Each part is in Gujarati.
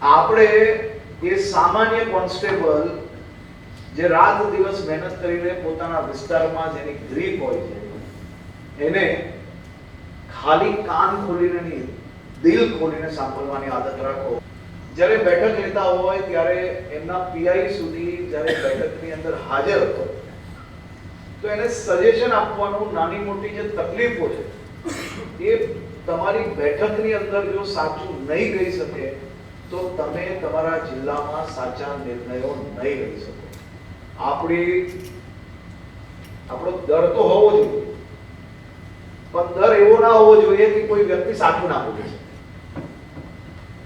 આપણે એ સામાન્ય કોન્સ્ટેબલ જે રાત દિવસ મહેનત કરીને પોતાના વિસ્તારમાં જેની ગ્રીપ હોય છે, એને ખાલી કાન ખોલીને નહીં, દિલ ખોલીને સાંભળવાની આદત રાખો. જ્યારે બેઠક લેતા હોય ત્યારે એમના પીઆઈ સુધી જ્યારે બેઠકની અંદર હાજર હતો તો એને સજેશન આપવાનું નાની મોટી જે તકલીફો છે, એ તમારી બેઠકની અંદર જો સાચું નહીં કહી શકે તો તમે તમારા જિલ્લામાં સાચા નિર્ણયો નહીં લઈ શકો. આપણી આપણો દર તો હોવો જોઈએ. પણ દર એવો ના હોવો જોઈએ કે કોઈ વ્યક્તિ સાચું ના બોલે.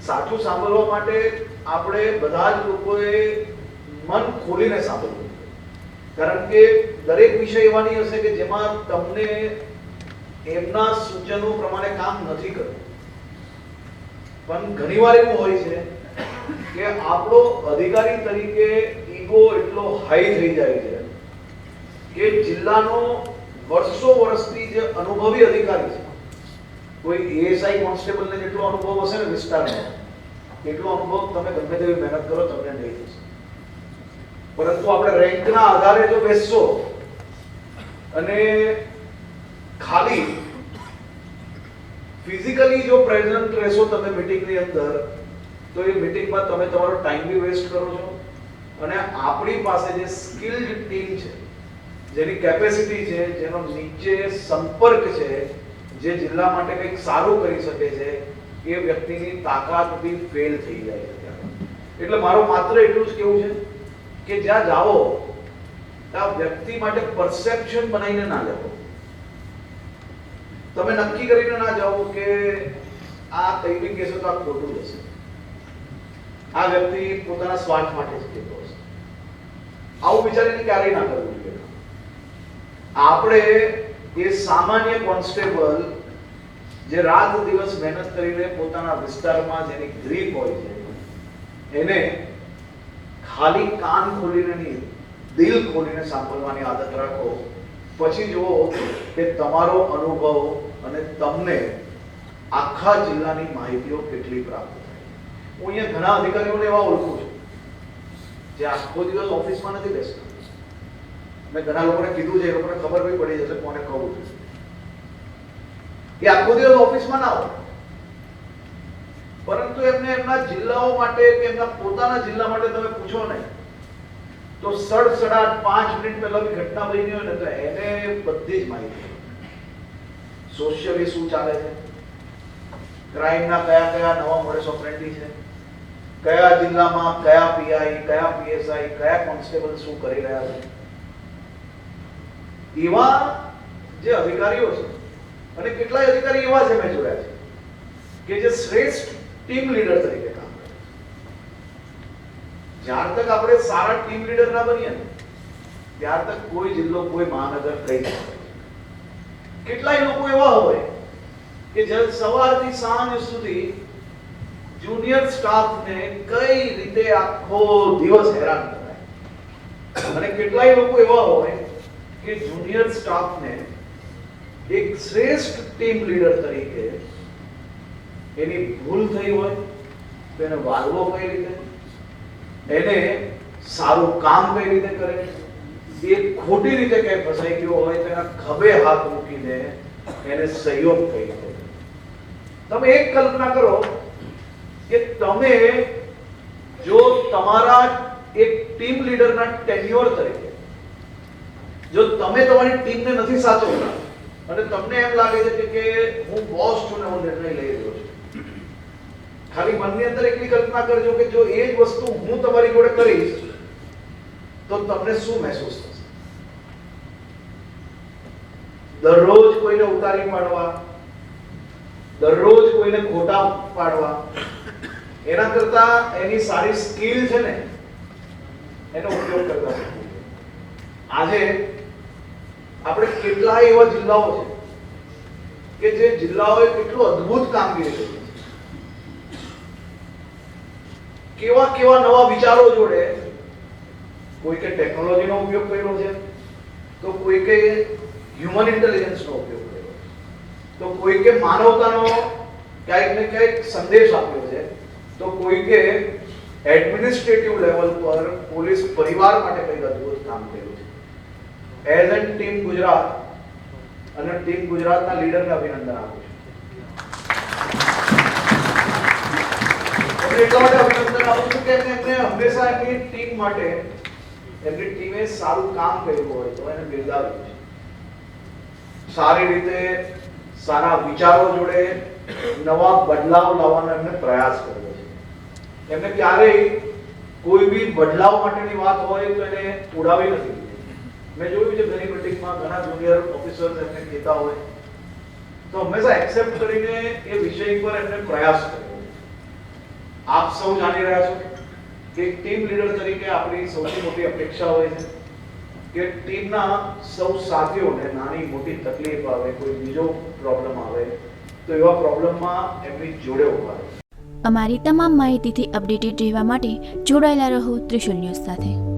સાચું સાંભળવા માટે આપણે બધા જ લોકોએ મન ખોલીને સાંભળવું. કારણ કે દરેક વિષય એવાની હશે કે જેમાં તમને એમના સૂચનો પ્રમાણે કામ નથી કરવું. પણ ઘણીવાર એવું હોય છે કે આપણો અધિકારી તરીકે ઈગો એટલો હાઈ થઈ જાય છે કે જિલ્લાનો વર્ષો વર્ષથી જે અનુભવી અધિકારી છે, કોઈ એએસઆઈ કોન્સ્ટેબલને જેટલો અનુભવ હશે ને વિસ્તારનો, એટલો અનુભવ તમે ગમે તેવી મહેનત કરો, તમને નહીં થશે. પરંતુ આપણે રેન્કના આધારે જો બેસશો અને ખાલી ફિઝિકલી જો પ્રેઝન્ટ રહેશો તમે મીટિંગની અંદર, તો એ મીટિંગમાં તમે તમારો ટાઈમ બી વેસ્ટ કરો છો. અને આપણી પાસે જે સ્કિલ્ડ ટીમ છે, જેની કેપેસિટી છે, જેનો નીચે સંપર્ક છે, જે જિલ્લા માટે કંઈક સારું કરી શકે છે, એ વ્યક્તિની તાકાત બી ફેલ થઈ જાય છે એટલે મારું માત્ર એટલું જ કેવું છે કે જ્યાં જાઓ, ત્યાં વ્યક્તિ માટે પરસેપ્શન બનાવીને ના જાઓ તમે નક્કી કરીને ના જાઓ કે આ તૈવી કેસો તો આ ખોટું જશે આ વ્યક્તિ પોતાના સ્વાર્થ માટે જ કહેતો હશે. આવું વિચારીને ક્યારેય ના કરવું જોઈએ. આપણે એ સામાન્ય કોન્સ્ટેબલ જે રાત દિવસ મહેનત કરીને પોતાના વિસ્તારમાં જેની ગ્રીપ હોય છે, એને ખાલી કાન ખોલીને નહીં, દિલ ખોલીને સાંભળવાની આદત રાખો. પછી જુઓ કે તમારો અનુભવ અને તમને આખા જિલ્લાની માહિતીઓ કેટલી પ્રાપ્ત થાય. હું અહીંયા ઘણા અધિકારીઓને એવા ઓળખું છું, જે આખો દિવસ ઓફિસમાં નથી બેસતા. મેં ઘણા લોકોને કીધું છે, એ લોકોને ખબર બી પડી જશે કોને કહું છું. એ આખો દિવસ ઓફિસમાં ના હોય. પરંતુ એમને એમના જિલ્લાઓ માટે કે એમના પોતાના જિલ્લા માટે તમે પૂછો નહીં, તો સડસડાટ પાંચ મિનિટ પહેલા ઘટના બની હોય ને, તો એને બધી જ માહિતી સોશિયલી શું ચાલે છે. ક્રાઇમના કયા કયા નવા મોડેસ ઓપરેન્ડી છે? કયા જિલ્લામાં કયા પીઆઈ કયા પીએસઆઈ કયા કોન્સ્ટેબલ શું કરી રહ્યા છે? એવા જે અધિકારીઓ છે, અને કેટલાય અધિકારી એવા છે મેં જોયા છે, કે જે શ્રેષ્ઠ ટીમ લીડર તરીકે કામ કરે જ્યાર તક આપણે સારા ટીમ લીડર ના બનીએ ત્યાર તક કોઈ જિલ્લો, કોઈ મહાનગર ન શકે. કેટલાય લોકો એવા હોય કે જે સવારથી સાંજ સુધી જુનિયર સ્ટાફને કઈ રીતે આખો દિવસ હેરાન કરાય? અને કેટલાય લોકો એવા હોય કે જુનિયર સ્ટાફને એક શ્રેષ્ઠ ટીમ લીડર તરીકે એની ભૂલ થઈ હોય તો એને વાળવો કઈ રીતે? એને સારું કામ કઈ રીતે કરે? એ ખોટી રીતે કઈ ફસાઈ ગયો હોય તો એના ખભે હાથ મૂકીને એને સહયોગ કહી રીતે તમે એક કલ્પના કરો કે તમે જો તમારા એક ટીમ લીડરના ટેન્યુઅર તરીકે, જો તમે તમારી ટીમને નથી સાચવતા, અને તમને એમ લાગે છે કે હું બોસ છું ને હું નિર્ણય લઈ રહ્યો છું. ખાલી મનની અંદર એટલી કલ્પના કરજો કે જો એ જ વસ્તુ હું તમારી જોડે કરીશ, તો તમને શું મહેસૂસ થશે? દરરોજ કોઈને ઉતારી પાડવા, દરરોજ કોઈને ખોટા પાડવા, એના કરતા એની સારી સ્કિલ છે ને, એનો ઉપયોગ કરતા આજે આપણે કેટલાય એવા જિલ્લાઓ છે કે જે જિલ્લાઓએ કેટલું અદ્ભુત કામગીરી કરી કેવા કેવા નવા વિચારો જોડે કોઈ કે ટેકનોલોજીનો ઉપયોગ કર્યો છે, તો કોઈ કે હ્યુમન ઇન્ટેલિજન્સનો ઉપયોગ કર્યો. તો કોઈકે માનવતાનો ક્યાંક ને ક્યાંક સંદેશ આપ્યો છે. તો કોઈકે એડમિનિસ્ટ્રેટિવ લેવલ પર પોલીસ પરિવાર માટે કંઈક અદ્ભુત કામ કર્યું છે. એઝ એન ટીમ ગુજરાત અને ટીમ ગુજરાતના લીડરને અભિનંદન આપું છું. એટલા માટે અભિનંદન આપું છું કે એમને હંમેશા એમની ટીમ માટે એમની ટીમે સારું કામ કર્યું હોય તો એને બિરદાવ્યું છે. સારી રીતે સારા વિચારો જોડે નવા બદલાવ લાવવાનો એમને પ્રયાસ કર્યો છે. એમને ક્યારેય કોઈ બી બદલાવ માટેની વાત હોય તો એને ઉડાવી નથી મેં જોયું છે ઘણી મિટિંગમાં ઘણા જુનિયર ઓફિસર્સ એમને કહેતા હોય. તો હંમેશા એક્સેપ્ટ કરીને એ વિષય પર એમને પ્રયાસ કર્યો. આપ સૌ જાણી રહ્યા છો કે ટીમ લીડર તરીકે આપણી સૌથી મોટી અપેક્ષા હોય છે. કે ટીમના સૌ સાથીઓને નાની મોટી તકલીફ આવે, કોઈ બીજો પ્રોબ્લેમ આવે, તો એવા પ્રોબ્લેમમાં એમની જોડે ઊભા અમારી તમામ માહિતીથી અપડેટેડ રહેવા માટે જોડાયેલા રહો ત્રિશુલ ન્યૂઝ સાથે.